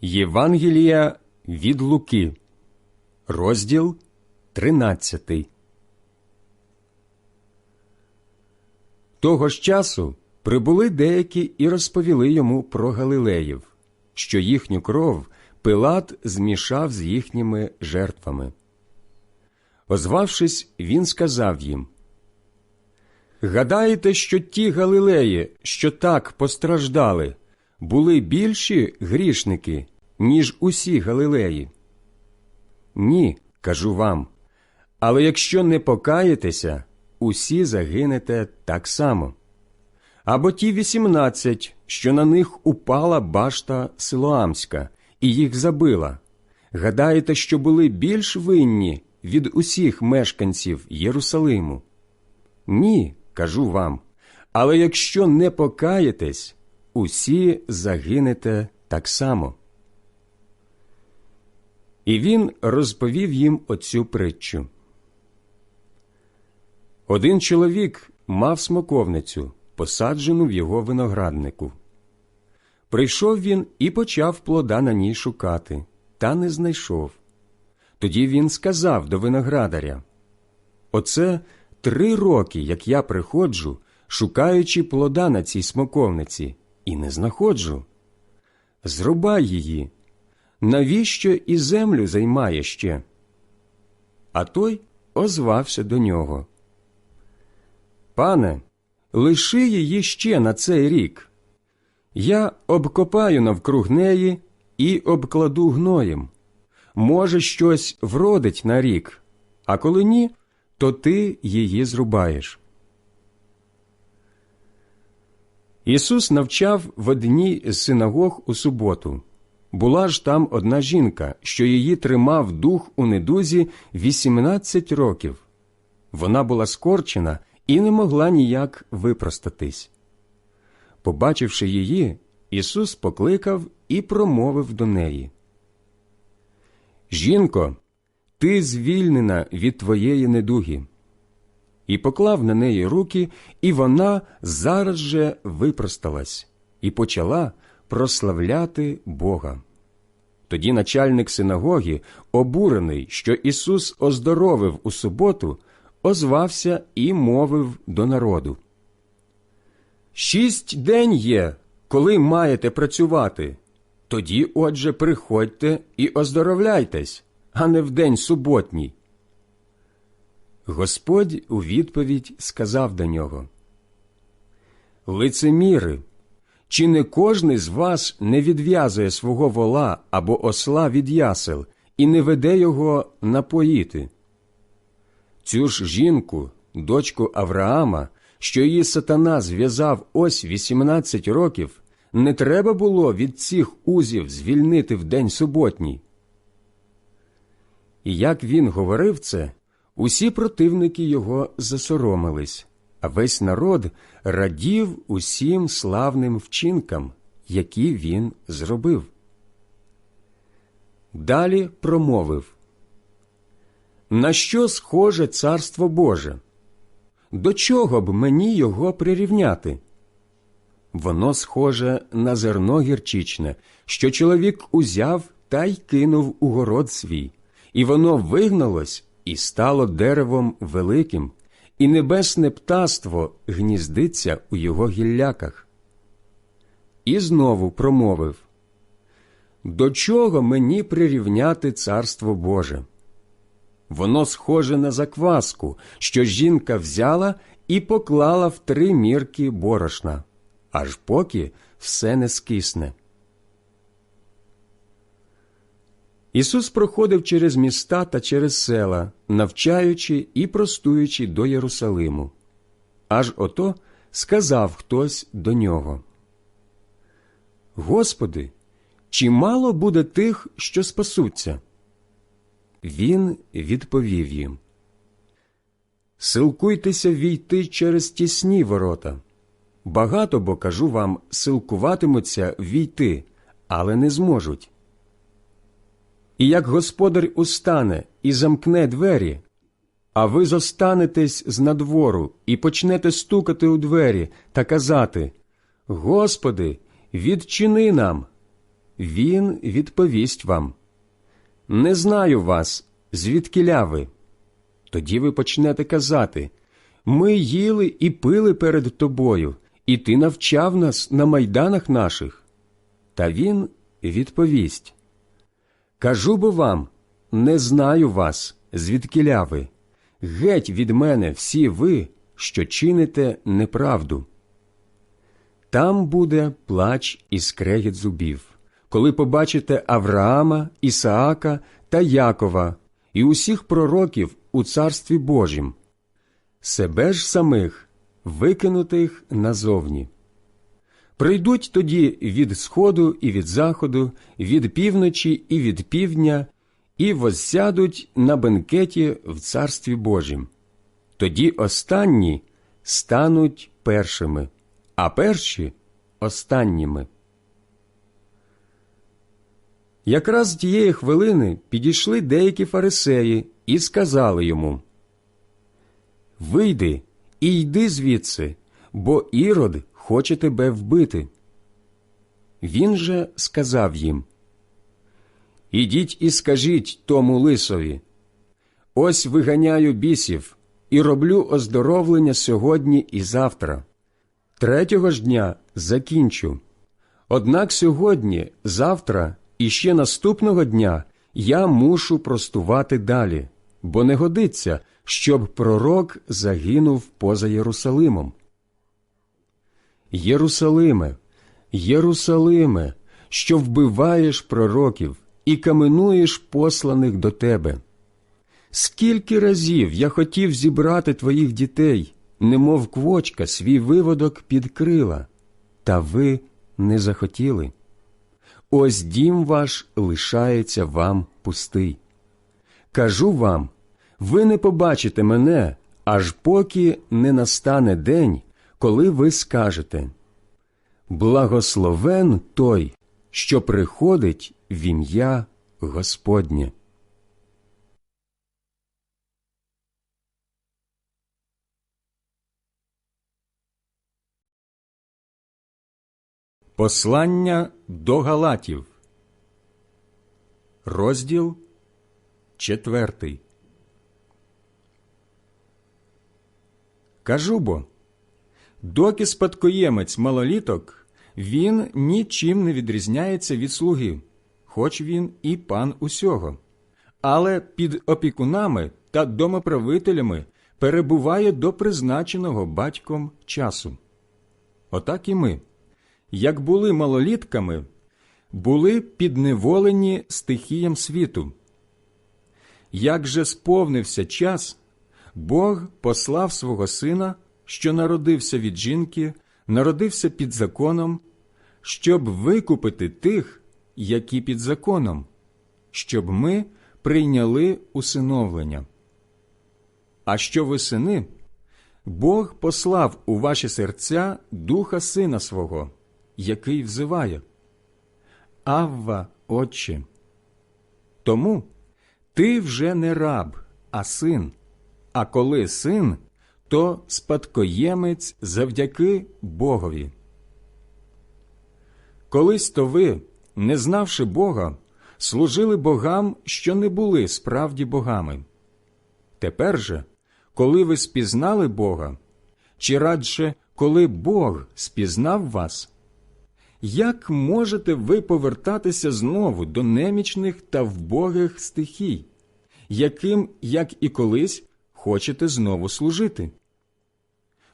Євангелія від Луки, розділ 13. Того ж часу прибули деякі і розповіли йому про Галилеїв, що їхню кров Пилат змішав з їхніми жертвами. Озвавшись, він сказав їм Гадаєте, що ті Галилеї, що так постраждали, були більші грішники, ніж усі Галилеї? Ні, кажу вам. Але якщо не покаєтеся, усі загинете так само. Або ті вісімнадцять, що на них упала башта Силоамська, і їх забила. Гадаєте, що були більш винні від усіх мешканців Єрусалиму? Ні, кажу вам. Але якщо не покаєтесь, усі загинете так само. І він розповів їм оцю притчу. Один чоловік мав смоковницю, посаджену в його винограднику. Прийшов він і почав плода на ній шукати, та не знайшов. Тоді він сказав до виноградаря Оце три роки, як я приходжу, шукаючи плода на цій смоковниці, і не знаходжу. Зрубай її. Навіщо і землю займає ще? А той озвався до нього. Пане, лиши її ще на цей рік. Я обкопаю навкруг неї і обкладу гноєм. Може, щось вродить на рік, а коли ні, то ти її зрубаєш. Ісус навчав в одній з синагог у суботу. Була ж там одна жінка, що її тримав дух у недузі 18 років. Вона була скорчена і не могла ніяк випростатись. Побачивши її, Ісус покликав і промовив до неї. Жінко, ти звільнена від твоєї недуги. І поклав на неї руки, і вона зараз же випросталась і почала прославляти Бога. Тоді начальник синагоги, обурений, що Ісус оздоровив у суботу, озвався і мовив до народу. Шість день є, коли маєте працювати. Тоді, отже, приходьте і оздоровляйтесь, а не в день суботній. Господь у відповідь сказав до нього Лицеміри, чи не кожний з вас не відв'язує свого вола або осла від ясел і не веде його напоїти? Цю ж жінку, дочку Авраама, що її сатана зв'язав ось 18 років, не треба було від цих узів звільнити в день суботній. І як він говорив це, усі противники його засоромились, а весь народ радів усім славним вчинкам, які він зробив. Далі промовив На що схоже царство Боже? До чого б мені його прирівняти? Воно схоже на зерно гірчичне, що чоловік узяв та й кинув у город свій, і воно вигналось і стало деревом великим, і небесне птаство гніздиться у його гілляках. І знову промовив До чого мені прирівняти царство Боже? Воно схоже на закваску, що жінка взяла і поклала в три мірки борошна, аж поки все не скисне. Ісус проходив через міста та через села, навчаючи і простуючи до Єрусалиму. Аж ото сказав хтось до нього. Господи, чи мало буде тих, що спасуться? Він відповів їм Силкуйтеся війти через тісні ворота. Багато бо кажу вам, силкуватимуться війти, але не зможуть. І як господар устане і замкне двері, а ви зостанетесь з надвору і почнете стукати у двері та казати Господи, відчини нам. він відповість вам Не знаю вас, звідкиля ви. Тоді ви почнете казати Ми їли і пили перед тобою, і ти навчав нас на майданах наших. Та він відповість Кажу бо вам, не знаю вас, звідкиля ви. Геть від мене всі ви, що чините неправду. Там буде плач і скрегіт зубів, коли побачите Авраама, Ісаака та Якова і усіх пророків у Царстві Божім, себе ж самих викинутих назовні. Прийдуть тоді від сходу і від заходу, від півночі і від півдня, і возсядуть на бенкеті в Царстві Божім. Тоді останні стануть першими, а перші останніми. Якраз тієї хвилини підійшли деякі фарисеї і сказали йому Вийди і йди звідси, бо ірод хоче тебе вбити. Він же сказав їм Ідіть і скажіть тому лисові Ось виганяю бісів і роблю оздоровлення сьогодні і завтра. Третього ж дня закінчу. Однак сьогодні, завтра і ще наступного дня я мушу простувати далі, бо не годиться, щоб пророк загинув поза Єрусалимом. Єрусалиме, Єрусалиме, що вбиваєш пророків і каменуєш посланих до тебе. Скільки разів я хотів зібрати твоїх дітей, немов квочка свій виводок під крила, та ви не захотіли. Ось дім ваш лишається вам пустий. Кажу вам, ви не побачите мене, аж поки не настане день, коли ви скажете Благословен той, що приходить в ім'я Господнє. Послання до Галатів, розділ четвертий. Кажу бо, доки спадкоємець малоліток, він нічим не відрізняється від слуги, хоч він і пан усього, але під опікунами та домоправителями перебуває до призначеного батьком часу. Отак і ми як були малолітками, були підневолені стихіям світу. Як же сповнився час, Бог послав свого сина, що народився від жінки, народився під законом, щоб викупити тих, які під законом, щоб ми прийняли усиновлення. А що ви сини, Бог послав у ваші серця духа сина свого який взиває Авва, Отче. Тому ти вже не раб, а син, а коли син, то спадкоємець завдяки Богові. Колись то ви, не знавши Бога, служили богам, що не були справді богами. Тепер же, коли ви спізнали Бога, чи радше, коли Бог спізнав вас, як можете ви повертатися знову до немічних та вбогих стихій, яким, як і колись, хочете знову служити?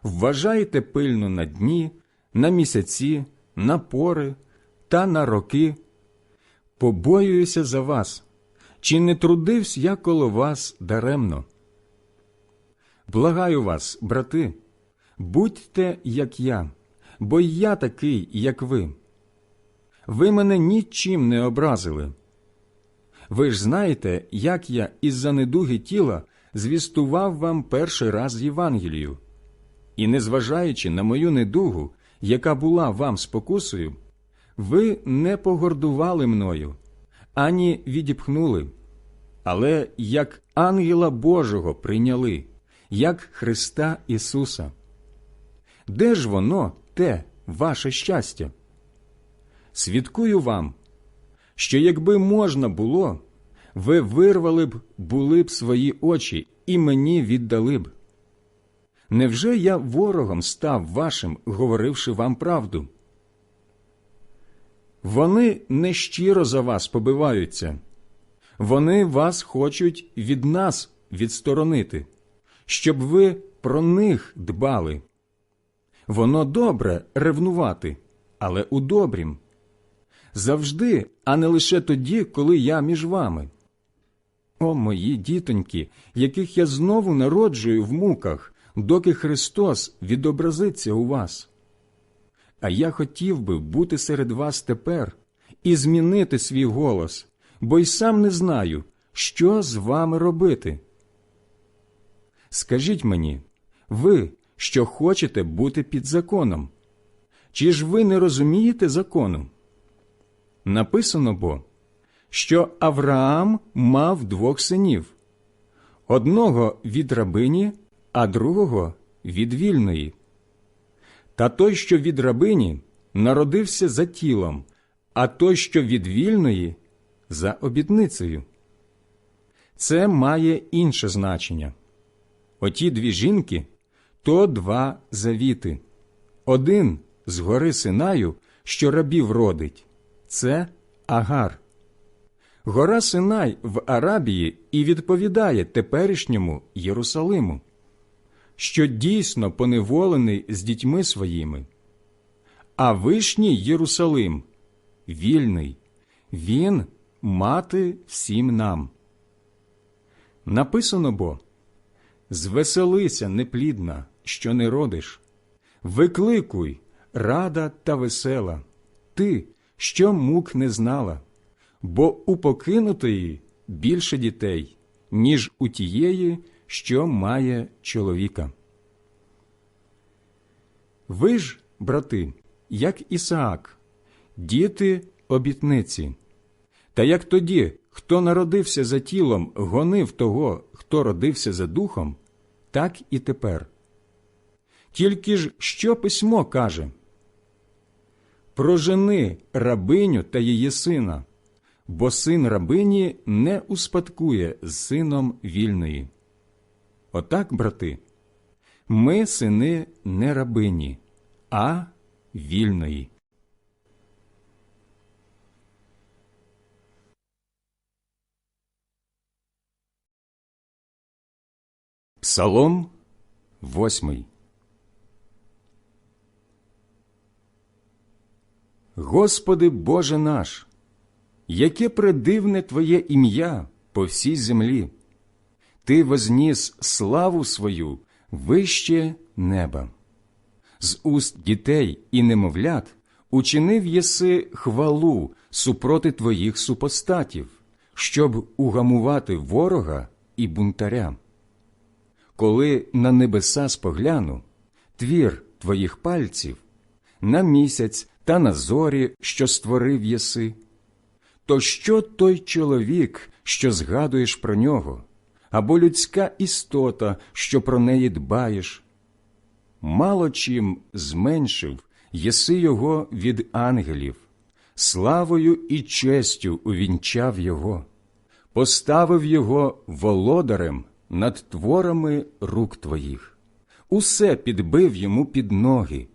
Вважайте пильно на дні, на місяці, на пори та на роки. Побоююся за вас, чи не трудився я коло вас даремно? Благаю вас, брати, будьте, як я бо я такий, як ви. Ви мене нічим не образили. Ви ж знаєте, як я із-за недуги тіла звістував вам перший раз Євангелію, і, незважаючи на мою недугу, яка була вам спокусою, ви не погордували мною, ані відіпхнули, але як ангела Божого прийняли, як Христа Ісуса. Де ж воно, те ваше щастя? Свідкую вам, що якби можна було, ви вирвали б були б свої очі і мені віддали б. Невже я ворогом став вашим, говоривши вам правду? Вони нещиро за вас побиваються, вони вас хочуть від нас відсторонити, щоб ви про них дбали. Воно добре ревнувати, але у добрім. Завжди, а не лише тоді, коли я між вами. О, мої дітоньки, яких я знову народжую в муках, доки Христос відобразиться у вас. А я хотів би бути серед вас тепер і змінити свій голос, бо й сам не знаю, що з вами робити. Скажіть мені, ви, що хочете бути під законом, чи ж ви не розумієте закону? Написано бо, що Авраам мав двох синів одного від рабині, а другого від вільної. Та той, що від рабині, народився за тілом, а той, що від вільної, за обітницею. Це має інше значення. Оті дві жінки то два завіти. Один з гори Синаю, що рабів родить, це Агар. Гора Синай в Арабії і відповідає теперішньому Єрусалиму, що дійсно поневолений з дітьми своїми. А вишній Єрусалим вільний, він мати всім нам. Написано бо Звеселися, неплідна, що не родиш, викликуй, рада та весела, ти, що мук не знала, бо у покинутої більше дітей, ніж у тієї, що має чоловіка. Ви ж, брати, як Ісаак, діти обітниці. Та як тоді, хто народився за тілом, гонив того, хто родився за духом, так і тепер. Тільки ж що письмо каже? Прожени рабиню та її сина, бо син рабині не успадкує з сином вільної. Отак, брати, ми сини не рабині, а вільної. Псалом восьмий. Господи Боже наш, яке предивне Твоє ім'я по всій землі, Ти возніс славу свою вище неба. З уст дітей і немовлят учинив єси хвалу супроти Твоїх супостатів, щоб угамувати ворога і бунтаря. Коли на небеса спогляну, твір твоїх пальців, на місяць та на зорі, що створив єси, то що той чоловік, що згадуєш про нього, або людська істота, що про неї дбаєш? Мало чим зменшив єси його від ангелів, славою і честю увінчав його, поставив його володарем над творами рук твоїх, усе підбив йому під ноги,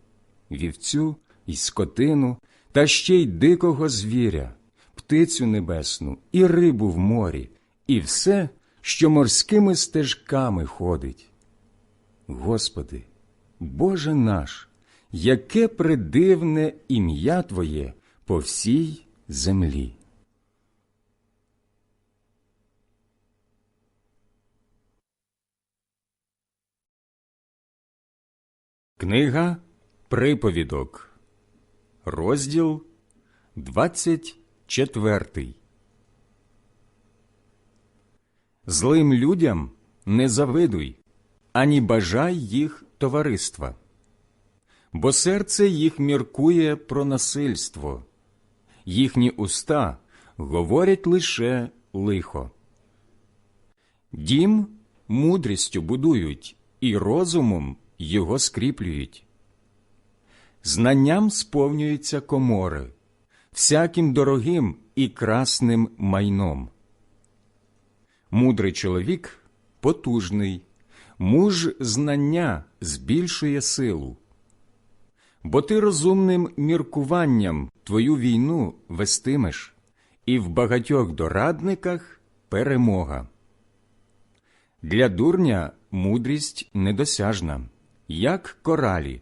вівцю й скотину, та ще й дикого звіря, птицю небесну і рибу в морі, і все, що морськими стежками ходить. Господи, Боже наш, яке придивне ім'я Твоє по всій землі. Книга Приповідок, розділ 24 Злим людям не завидуй, ані бажай їх товариства, бо серце їх міркує про насильство, їхні уста говорять лише лихо. Дім мудрістю будують і розумом його скріплюють. Знанням сповнюються комори, всяким дорогим і красним майном. Мудрий чоловік потужний, муж знання збільшує силу. Бо ти розумним міркуванням твою війну вестимеш, і в багатьох дорадниках перемога. Для дурня мудрість недосяжна, як коралі.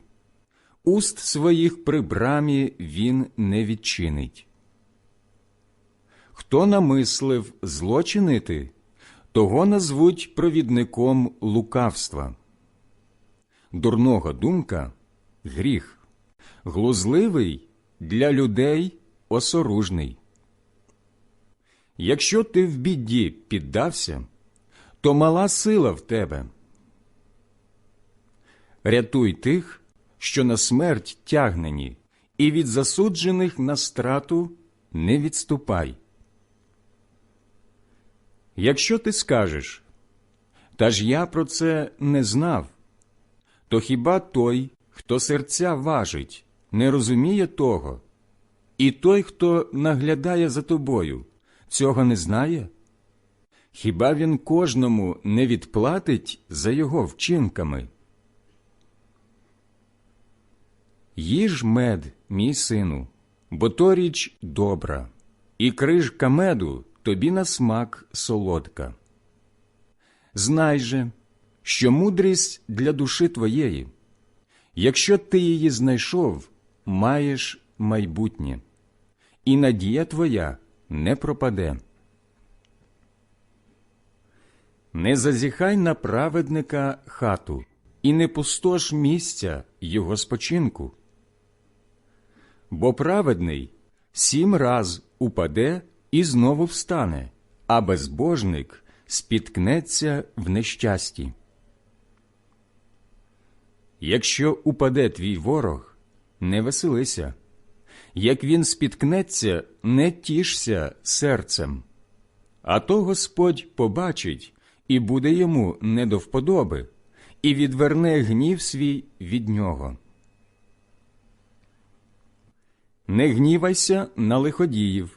Уст своїх при брамі він не відчинить. Хто намислив злочинити, того назвуть провідником лукавства. Дурного думка гріх, глузливий для людей осоружний. Якщо ти в біді піддався, то мала сила в тебе. Рятуй тих, що на смерть тягнені, і від засуджених на страту не відступай. Якщо ти скажеш, та ж я про це не знав, то хіба той, хто серця важить, не розуміє того, і той, хто наглядає за тобою, цього не знає? Хіба він кожному не відплатить за його вчинками? Їж мед, мій сину, бо то річ добра, і крижка меду тобі на смак солодка. Знай же, що мудрість для душі твоєї, якщо ти її знайшов, маєш майбутнє, і надія твоя не пропаде. Не зазіхай на праведника хату, і не пустош місця його спочинку. Бо праведний сім раз упаде і знову встане, а безбожник спіткнеться в нещасті. Якщо упаде твій ворог, не веселися, як він спіткнеться, не тішся серцем, а то Господь побачить і буде йому не до вподоби, і відверне гнів свій від нього. Не гнівайся на лиходіїв,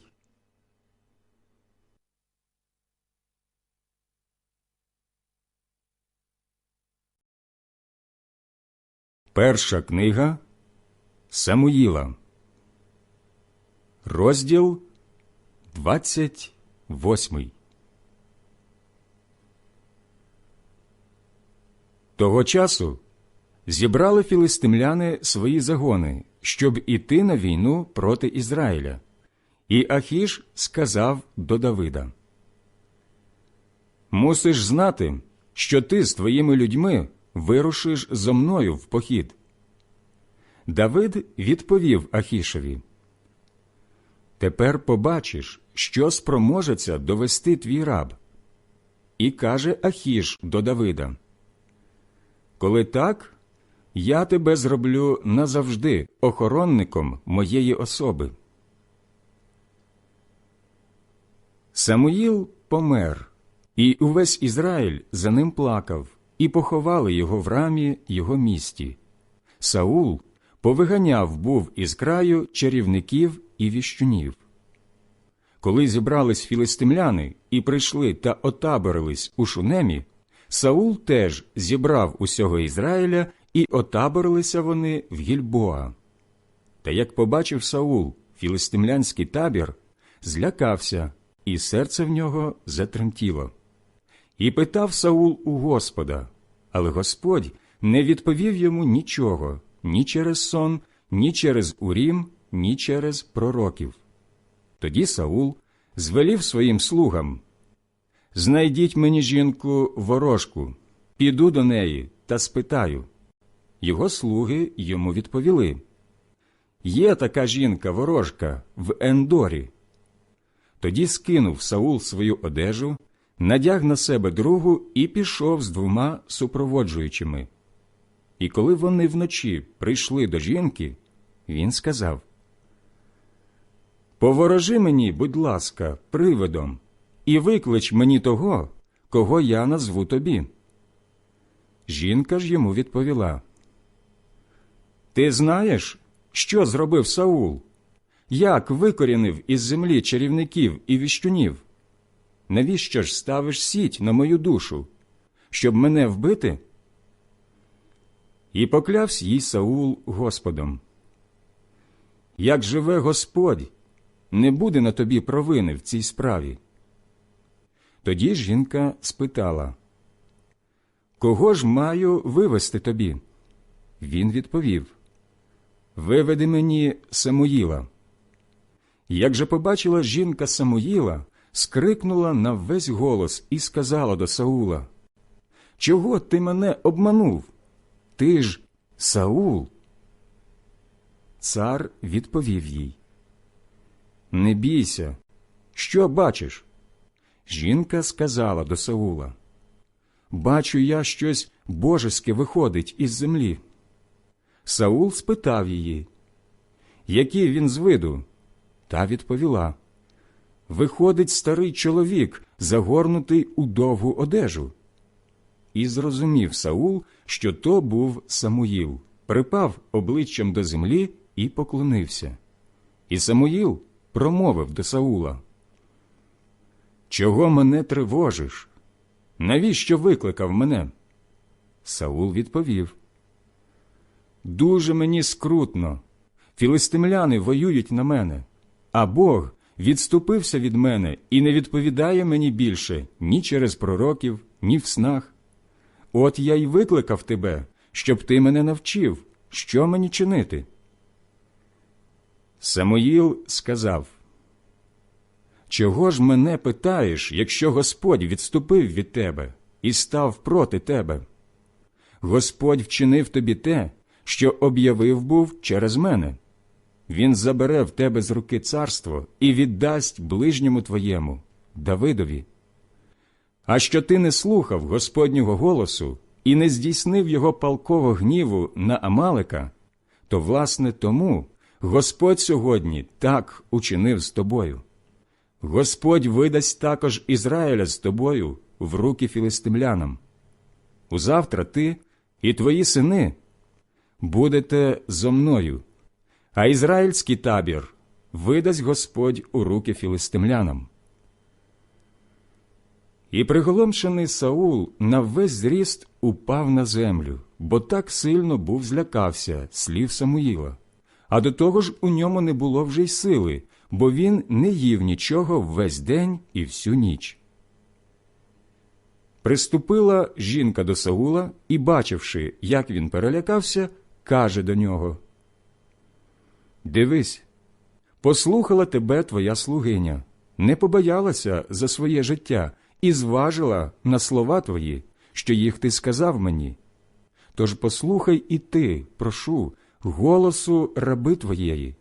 Перша книга Самуїла, Розділ 28 Того часу зібрали філистимляни свої загони, щоб іти на війну проти Ізраїля. І Ахіш сказав до Давида: Мусиш знати, що ти з твоїми людьми вирушиш зо мною в похід. Давид відповів Ахішеві: Тепер побачиш, що спроможеться довести твій раб. І каже Ахіш до Давида: Коли так, я тебе зроблю назавжди охоронником моєї особи. Самуїл помер, і увесь Ізраїль за ним плакав, і поховали його в рамі його місті. Саул повиганяв був із краю чарівників і віщунів. Коли зібрались філистимляни і прийшли та отаборились у шунемі, Саул теж зібрав усього Ізраїля, і отаборилися вони в Гільбоа. Та як побачив Саул філистимлянський табір, злякався, і серце в нього затремтіло. І питав Саул у Господа, але Господь не відповів йому нічого ні через сон, ні через Урім, ні через пророків. Тоді Саул звелів своїм слугам Знайдіть мені жінку ворожку, піду до неї та спитаю. Його слуги йому відповіли Є така жінка ворожка в Ендорі. Тоді скинув Саул свою одежу, надяг на себе другу і пішов з двома супроводжуючими. І коли вони вночі прийшли до жінки, він сказав Поворожи мені, будь ласка, привидом, і виклич мені того, кого я назву тобі. Жінка ж йому відповіла Ти знаєш, що зробив Саул? Як викорінив із землі чарівників і віщунів? Навіщо ж ставиш сіть на мою душу, щоб мене вбити? І поклявсь їй Саул Господом. Як живе Господь, не буде на тобі провини в цій справі. Тоді жінка спитала Кого ж маю вивести тобі? Він відповів Виведи мені Самуїла. Як же побачила жінка Самуїла, скрикнула на весь голос і сказала до Саула Чого ти мене обманув? Ти ж Саул. Цар відповів їй Не бійся, що бачиш? Жінка сказала до Саула Бачу я щось божеське виходить із землі. Саул спитав її, який він з виду, та відповіла Виходить старий чоловік, загорнутий у довгу одежу. І зрозумів Саул, що то був Самуїл, припав обличчям до землі і поклонився. І Самуїл промовив до Саула Чого мене тривожиш? Навіщо викликав мене? Саул відповів Дуже мені скрутно. Філистимляни воюють на мене, а Бог відступився від мене і не відповідає мені більше ні через пророків, ні в снах. От я й викликав тебе, щоб ти мене навчив, що мені чинити. Самоїл сказав Чого ж мене питаєш, якщо Господь відступив від тебе і став проти тебе? Господь вчинив тобі те, що об'явив був через мене. Він забере в тебе з руки царство і віддасть ближньому твоєму, Давидові. А що ти не слухав Господнього голосу і не здійснив його палкового гніву на Амалика, то, власне, тому Господь сьогодні так учинив з тобою. Господь видасть також Ізраїля з тобою в руки філистимлянам. Узавтра ти і твої сини будете зо мною, а ізраїльський табір видасть Господь у руки філистимлянам. І приголомшений Саул на весь зріст упав на землю, бо так сильно був злякався слів Самуїла, а до того ж у ньому не було вже й сили, бо він не їв нічого весь день і всю ніч. Приступила жінка до Саула і, бачивши, як він перелякався, каже до нього Дивись, послухала тебе твоя слугиня, не побоялася за своє життя і зважила на слова твої, що їх ти сказав мені. Тож послухай і ти, прошу, голосу раби твоєї.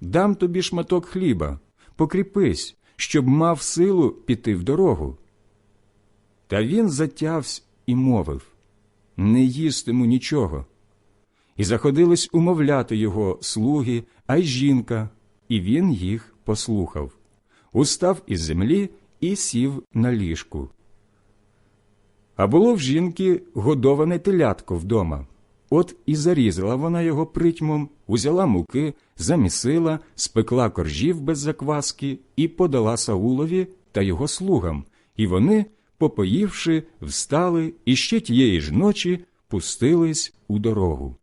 Дам тобі шматок хліба, покріпись, щоб мав силу піти в дорогу. Та він затявсь і мовив не їстиму нічого. І заходились умовляти його слуги, а й жінка, і він їх послухав. Устав із землі і сів на ліжку. А було в жінки годоване телятко вдома. От і зарізала вона його притьмом, узяла муки, замісила, спекла коржів без закваски і подала Саулові та його слугам, і вони, попоївши, встали і ще тієї ж ночі пустились у дорогу.